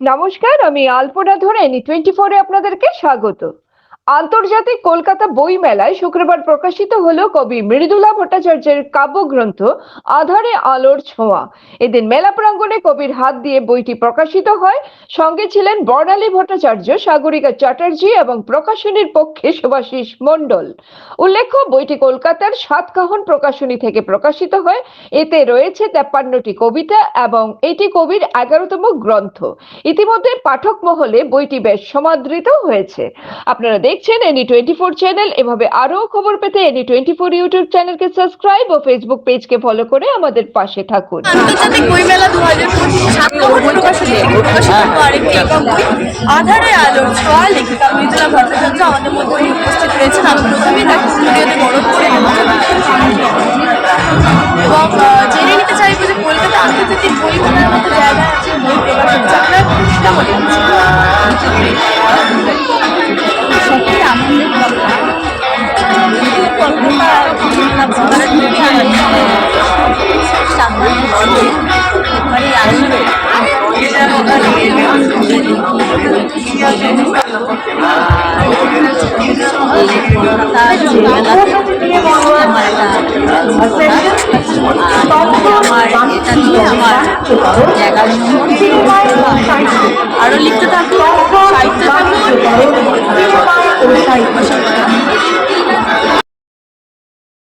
নমস্কার আমি আলপনা ধরে টোয়েন্টি ফোরে আপনাদেরকে স্বাগত। আন্তর্জাতিক কলকাতা বই মেলায় শুক্রবার প্রকাশিত হলো কবি মৃদুলা ভট্টাচার্যের কাব্যগ্রন্থ আধারে আলোর ছোঁয়া। এদিন মেলা প্রাঙ্গণে কবির হাত দিয়ে বইটি প্রকাশিত হয়। সঙ্গে ছিলেন বর্ণালী ভট্টাচার্য, সাগরিকা চ্যাটার্জি এবং প্রকাশনীর পক্ষে শুভাশিস মণ্ডল। উল্লেখ্য, বইটি কলকাতার সাতকাহন প্রকাশনী থেকে প্রকাশিত হয়। এতে রয়েছে তেপ্পান্নটি কবিতা এবং এটি কবির এগারোতম গ্রন্থ। ইতিমধ্যে পাঠক মহলে বইটি বেশ সমাদৃত হয়েছে। আপনারা দেখছেন এনি টোয়েন্টি ফোর চ্যানেল এভাবে আরও খবর পেতে এনি টোয়েন্টি ফোর ইউটিউব চ্যানেলকে সাবস্ক্রাইব ও ফেসবুক পেজকে ফলো করে আমাদের পাশে থাকুন। আন্তর্জাতিক বইমেলা দু হাজার পঁচিশ বই আধারে আলো ছোঁয়া লেখিকা মৃদুলা ভট্টাচার্য আর আমার এটা নিয়ে আমার জায়গা আরও লিখতে থাকব সাহিত্য থাকব